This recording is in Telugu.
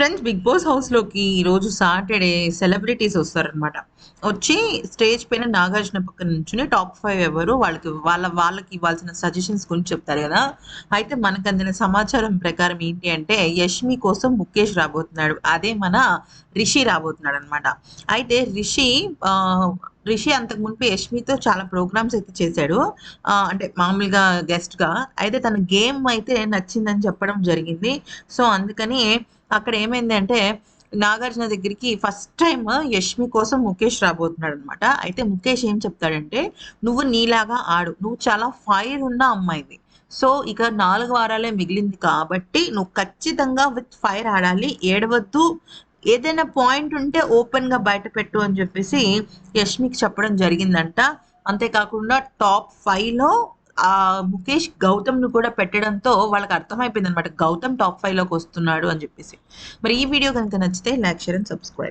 ఫ్రెండ్స్ బిగ్ బాస్ హౌస్లోకి ఈరోజు సాటర్డే సెలబ్రిటీస్ వస్తారనమాట వచ్చి స్టేజ్ పైన నాగార్జున పక్కన నుంచుని టాప్ ఫైవ్ ఎవరు వాళ్ళకి వాళ్ళ వాళ్ళకి ఇవ్వాల్సిన సజెషన్స్ గురించి చెప్తారు కదా. అయితే మనకు అందిన సమాచారం ప్రకారం ఏంటి అంటే యష్మి కోసం ముఖేష్ రాబోతున్నాడు. అదే మన రిషి రాబోతున్నాడు అనమాట అయితే రిషి రిషి అంతకు మునుపు యష్మితో చాలా ప్రోగ్రామ్స్ అయితే చేశాడు. అంటే మామూలుగా గెస్ట్గా. అయితే తన గేమ్ అయితే నచ్చిందని చెప్పడం జరిగింది. సో అందుకని అక్కడ ఏమైంది అంటే నాగార్జున దగ్గరికి ఫస్ట్ టైం యష్మి కోసం ముఖేష్ రాబోతున్నాడు అనమాట అయితే ముఖేష్ ఏం చెప్తాడంటే నువ్వు నీలాగా ఆడు. నువ్వు చాలా ఫైర్ ఉన్న అమ్మాయివి. సో ఇక నాలుగు వారాలే మిగిలింది కాబట్టి నువ్వు ఖచ్చితంగా విత్ ఫైర్ ఆడాలి. ఏడవద్దు. ఏదైనా పాయింట్ ఉంటే ఓపెన్గా బయట పెట్టు అని చెప్పేసి యష్మికి చెప్పడం జరిగిందంట. అంతేకాకుండా టాప్ ఫైవ్లో ఆ ముఖేష్ గౌతమ్ను కూడా పెట్టడంతో వాళ్ళకి అర్థమైపోయింది అనమాట గౌతమ్ టాప్ ఫైవ్లోకి వస్తున్నాడు అని చెప్పేసి. మరి ఈ వీడియో కనుక నచ్చితే లైక్ షేర్ అండ్ సబ్స్క్రైబ్.